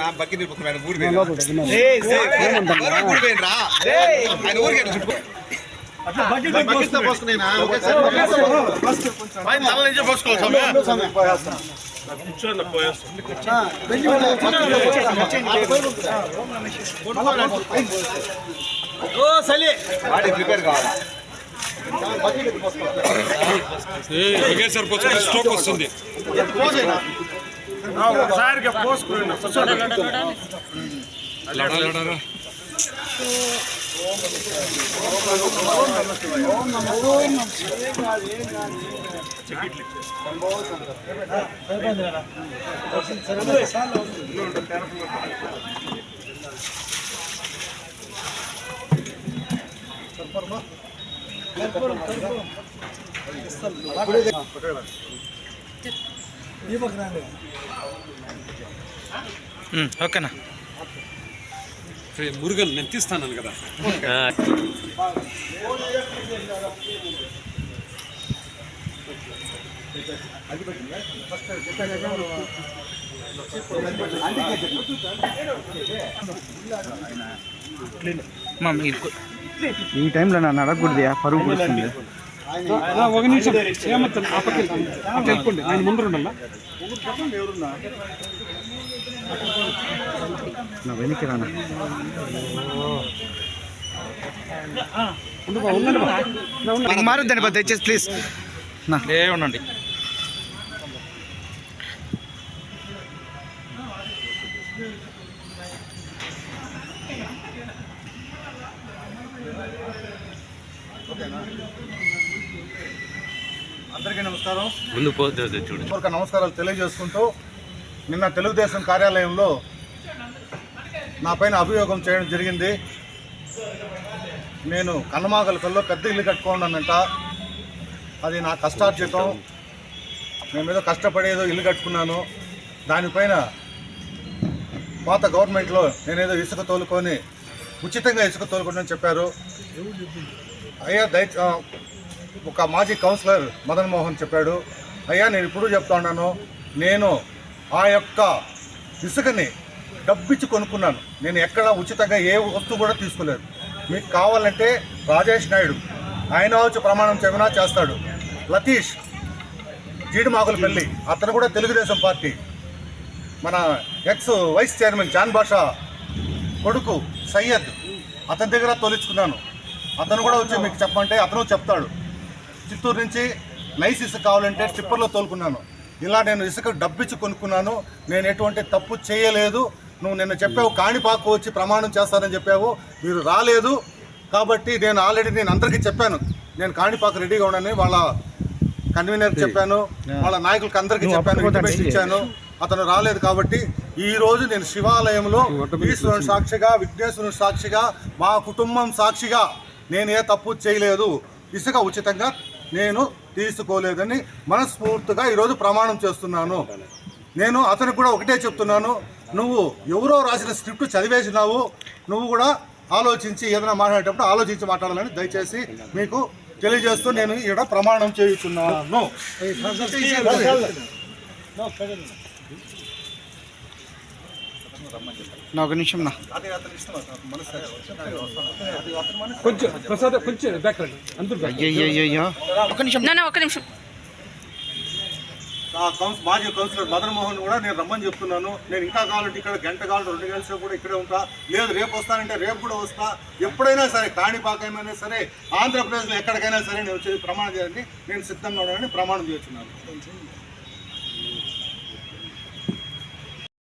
నా బకెట్ నింపుకున్నాడు ఊరి ఊరిపోయినరా ఆయన ఊరికి చుట్టుకో బకెట్తో పోసుకునేనా తల నుంచే పోసుకోవాలి స్వామి. వాడి ప్రిపేర్ కావాలా? స్ట్రోక్ వస్తుంది. ನಾವು ಸಾರಿಗೆ ಪೋಸ್ಕೊಳ್ಳೋಣ ಸರ್ಪರ್ಮ ಸರ್ಪರ್ಮ ఒకసారిగా పోసుకుని ఓకేనా? మురుగన్ నేను తీస్తాను కదా. ఈ టైంలో నన్ను అడగకూడదు పరుగు పుడుతుంది. ఒక నిమిషం. ఏమవుతుంది ఆ పక్క అటు వెళ్ళిపోండి ఆయన ముందర ఉండాలా? నా వెనక్కి రానా? మారుద్దండి బా దయచేసి ప్లీజ్. నా. ఏ ఉండండి. అందరికీ నమస్కారం. ముందు పోతుంది చూడు పూర్వక నమస్కారాలు తెలియజేసుకుంటూ నిన్న తెలుగుదేశం కార్యాలయంలో నా పైన అభియోగం చేయడం జరిగింది. నేను కన్నమాగలకల్లో పెద్ద ఇల్లు కట్టుకోన్నానంట అది నా కష్టార్జితం. నేను ఏదో కష్టపడి ఏదో ఇల్లు కట్టుకున్నాను. దానిపైన పాత గవర్నమెంట్లో నేనేదో ఇసుక తోలుకొని ఉచితంగా ఇసుక తోలుకుంటానని చెప్పారు. అయ్యా దయ ఒక మాజీ కౌన్సిలర్ మదన్ మోహన్ చెప్పాడు అయ్యా నేను ఇప్పుడు చెప్తా ఉన్నాను నేను ఆ యొక్క ఇసుకని డబ్బిచ్చి కొనుక్కున్నాను. నేను ఎక్కడ ఉచితంగా ఏ వస్తువు కూడా తీసుకోలేదు. మీకు కావాలంటే రాజేష్ నాయుడు ఆయన వచ్చి ప్రమాణం చెప్పినా చేస్తాడు. లతీష్ జీడిమాకుల పెళ్ళి అతను కూడా తెలుగుదేశం పార్టీ. మన ex vice chairman John Basha కొడుకు సయ్యద్ అతని దగ్గర తోలించుకున్నాను అతను కూడా వచ్చి మీకు చెప్పమంటే అతను చెప్తాడు. చిత్తూరు నుంచి నైస్ ఇసుక కావాలంటే స్టిప్పర్లో తోలుకున్నాను. ఇలా నేను ఇసుక డబ్బిచ్చి కొనుక్కున్నాను. నేను ఎటువంటి తప్పు చేయలేదు. నువ్వు నిన్న చెప్పావు కాణిపాకు వచ్చి ప్రమాణం చేస్తానని చెప్పావు. మీరు రాలేదు. కాబట్టి నేను ఆల్రెడీ నేను అందరికీ చెప్పాను. నేను కాణిపాకు రెడీగా ఉన్నానని వాళ్ళ కన్వీనర్ చెప్పాను. వాళ్ళ నాయకులకు అందరికీ చెప్పాను ఇంటిమేషన్ ఇచ్చాను. అతను రాలేదు కాబట్టి ఈ రోజు నేను శివాలయంలో ఈశ్వరుని సాక్షిగా విఘ్నేశ్వరుని సాక్షిగా మా కుటుంబం సాక్షిగా నేను ఏ తప్పు చేయలేదు. ఇసుక ఉచితంగా నేను తీసుకోలేదని మనస్ఫూర్తిగా ఈరోజు ప్రమాణం చేస్తున్నాను నేను అతనికి కూడా ఒకటే చెప్తున్నాను నువ్వు ఎవరో రాసిన స్క్రిప్ట్ చదివేసినావు నువ్వు కూడా ఆలోచించి ఏదైనా మాట్లాడేటప్పుడు ఆలోచించి మాట్లాడాలని దయచేసి మీకు తెలియజేస్తూ నేను ఇక్కడ ప్రమాణం చేయుచున్నాను నా ఒక నిమిషం నా. కొంచెం ప్రసాద్ కొంచెం బ్యాక్ రండి. అందరూ back. అయ్యయ్యో ఒక నిమిషం. ఒక్క నిమిషం. కౌన్స్ మాజీ కౌన్సిలర్ మదన్ మోహన్ కూడా నేను రమ్మని చెప్తున్నాను. నేను ఇంకా కావాలంటే ఇక్కడ గంట కావాలంటే రెండు గంటల సేపు కూడా ఇక్కడే ఉంటా. లేదు రేపు వస్తానంటే రేపు కూడా వస్తా. ఎప్పుడైనా సరే కాణిపాకమైనా సరే ఆంధ్రప్రదేశ్లో ఎక్కడికైనా సరే నేను వచ్చేది ప్రమాణం చేయాలని నేను సిద్ధంగా ఉన్నానని ప్రమాణం చేస్తున్నాను.